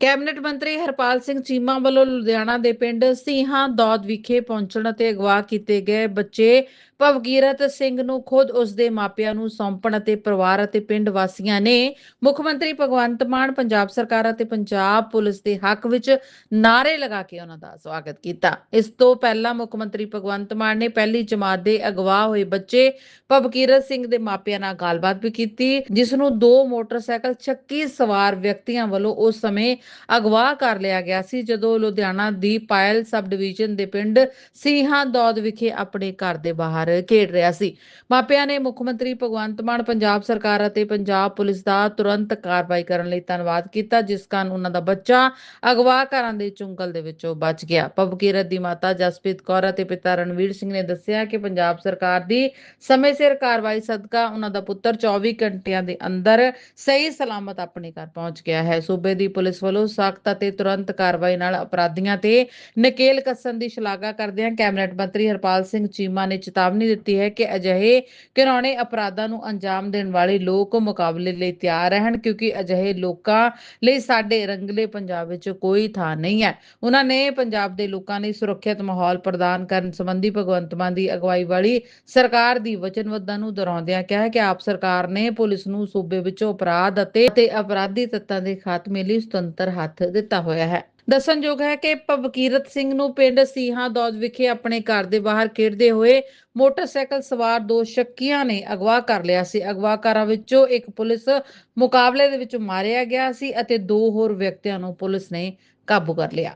Cabinet ਮੰਤਰੀ ਹਰਪਾਲ ਸਿੰਘ ਚੀਮਾ ਵੱਲੋਂ ਲੁਧਿਆਣਾ ਦੇ ਪਿੰਡ ਸੀਹਾਂ ਦੌਦ ਵਿਖੇ ਪਹੁੰਚਣ ਅਤੇ ਅਗਵਾ ਕੀਤੇ ਗਏ ਬੱਚੇ ਭਵਕੀਰਤ ਸਿੰਘ ਨੂੰ ਖੁਦ ਉਸ ਦੇ ਮਾਪਿਆਂ ਨੂੰ ਸੌਂਪਣ ਅਤੇ ਪਰਿਵਾਰ ਅਤੇ ਪਿੰਡ ਵਾਸੀਆਂ ਨੇ ਮੁੱਖ ਮੰਤਰੀ ਭਗਵੰਤ ਮਾਨ, ਪੰਜਾਬ ਸਰਕਾਰ ਅਤੇ ਪੰਜਾਬ ਪੁਲਿਸ ਦੇ ਹੱਕ ਵਿੱਚ ਨਾਰੇ ਲਗਾ ਕੇ ਉਹਨਾਂ ਦਾ ਸਵਾਗਤ ਕੀਤਾ। ਇਸ ਤੋਂ ਪਹਿਲਾਂ ਮੁੱਖ ਮੰਤਰੀ ਭਗਵੰਤ ਮਾਨ ਨੇ ਪਹਿਲੀ ਜਮਾਤ ਦੇ ਅਗਵਾ ਹੋਏ ਬੱਚੇ ਭਵਕੀਰਤ ਸਿੰਘ ਦੇ ਮਾਪਿਆਂ ਨਾਲ ਗੱਲਬਾਤ ਵੀ ਕੀਤੀ, ਜਿਸ ਨੂੰ ਦੋ ਮੋਟਰਸਾਈਕਲ ਚੱਕੀ ਸਵਾਰ ਵਿਅਕਤੀਆਂ ਵੱਲੋਂ ਉਸ ਸਮੇਂ ਅਗਵਾ ਕਰ ਲਿਆ ਗਿਆ ਸੀ ਜਦੋਂ ਲੁਧਿਆਣਾ ਦੀ ਪਾਇਲ ਸਬ ਡਿਵੀਜ਼ਨ ਦੇ ਪਿੰਡ ਸੀਹਾਂ ਦੌਦ ਵਿਖੇ ਆਪਣੇ ਘਰ ਦੇ ਬਾਹਰ ਖੇਡ ਰਿਹਾ ਸੀ। ਮਾਪਿਆਂ ਨੇ ਮੁੱਖ ਮੰਤਰੀ ਭਗਵੰਤ ਮਾਨ, ਪੰਜਾਬ ਸਰਕਾਰ ਅਤੇ ਪੰਜਾਬ ਪੁਲਿਸ ਦਾ ਤੁਰੰਤ ਕਾਰਵਾਈ ਕਰਨ ਲਈ ਧੰਨਵਾਦ ਕੀਤਾ, ਜਿਸ ਕਾਰਨ ਉਹਨਾਂ ਦਾ ਬੱਚਾ ਅਗਵਾਕਾਰਾਂ ਦੇ ਚੁੰਗਲ ਦੇ ਵਿੱਚੋਂ ਬਚ ਗਿਆ। ਪਵਕੀਰਤ ਦੀ ਮਾਤਾ ਜਸਪ੍ਰੀਤ ਕੌਰ ਅਤੇ ਪਿਤਾ ਰਣਵੀਰ ਸਿੰਘ ਨੇ ਦੱਸਿਆ ਕਿ ਪੰਜਾਬ ਸਰਕਾਰ ਦੀ ਸਮੇਂ ਸਿਰ ਕਾਰਵਾਈ ਸਦਕਾ ਉਹਨਾਂ ਦਾ ਪੁੱਤਰ 24 ਘੰਟਿਆਂ ਦੇ ਅੰਦਰ ਸਹੀ ਸਲਾਮਤ ਆਪਣੇ ਘਰ ਪਹੁੰਚ ਗਿਆ ਹੈ। ਸੂਬੇ ਦੀ ਪੁਲਿਸ ਵੱਲੋਂ ਸਖਤ ਅਤੇ ਤੁਰੰਤ ਕਾਰਵਾਈ ਨਾਲ ਅਪਰਾਧੀਆਂ ਤੇ ਨਕੇਲ ਕੱਸਣ ਦੀ ਸ਼ਲਾਘਾ ਕਰਦਿਆਂ ਕੈਬਨਿਟ ਮੰਤਰੀ ਹਰਪਾਲ ਸਿੰਘ ਚੀਮਾ ਨੇ ਚੇਤਾਵਨੀ ਦਿੱਤੀ ਹੈ ਕਿ ਅਜਿਹੇ ਘਿਨੌਣੇ ਅਪਰਾਧਾਂ ਨੂੰ ਅੰਜਾਮ ਦੇਣ ਵਾਲੇ ਲੋਕ ਮੁਕਾਬਲੇ ਲਈ ਤਿਆਰ ਰਹਿਣ ਕਿਉਂਕਿ ਅਜਿਹੇ ਲੋਕਾਂ ਲਈ ਸਾਡੇ ਰੰਗਲੇ ਪੰਜਾਬ ਵਿੱਚ ਕੋਈ ਥਾਂ ਨਹੀਂ ਹੈ। ਉਹਨਾਂ ਨੇ ਪੰਜਾਬ ਦੇ ਲੋਕਾਂ ਲਈ ਸੁਰੱਖਿਅਤ ਮਾਹੌਲ ਪ੍ਰਦਾਨ ਕਰਨ ਸੰਬੰਧੀ ਭਗਵੰਤ ਮਾਨ ਦੀ ਅਗਵਾਈ ਵਾਲੀ ਸਰਕਾਰ ਦੀ ਵਚਨਬੱਧਤਾ ਨੂੰ ਦੁਹਰਾਉਂਦਿਆਂ ਕਿਹਾ ਕਿ ਆਪ ਸਰਕਾਰ ਨੇ ਪੁਲਿਸ ਨੂੰ ਸੂਬੇ ਵਿੱਚੋਂ ਅਪਰਾਧ ਅਤੇ ਅਤੇ ਅਪਰਾਧੀ ਤੱਤਾਂ ਦੇ ਖਾਤਮੇ ਲਈ ਸੁਤੰਤਰ ਹੱਥ ਦਿੱਤਾ ਹੋਇਆ ਹੈ। ਦੱਸਣਯੋਗ ਹੈ ਕਿ ਭਵਕੀਰਤ ਸਿੰਘ ਨੂੰ ਪਿੰਡ ਸੀਹਾ ਦੌਦ ਵਿਖੇ ਆਪਣੇ ਘਰ ਦੇ ਬਾਹਰ ਖੇਡਦੇ ਹੋਏ ਮੋਟਰਸਾਈਕਲ ਸਵਾਰ ਦੋ ਸ਼ੱਕੀਆਂ ਨੇ ਅਗਵਾ ਕਰ ਲਿਆ ਸੀ। ਅਗਵਾਕਾਰਾਂ ਵਿੱਚੋਂ ਇੱਕ ਪੁਲਿਸ ਮੁਕਾਬਲੇ ਦੇ ਵਿੱਚ ਮਾਰਿਆ ਗਿਆ ਸੀ ਅਤੇ ਦੋ ਹੋਰ ਵਿਅਕਤੀਆਂ ਨੂੰ ਪੁਲਿਸ ਨੇ ਕਾਬੂ ਕਰ ਲਿਆ।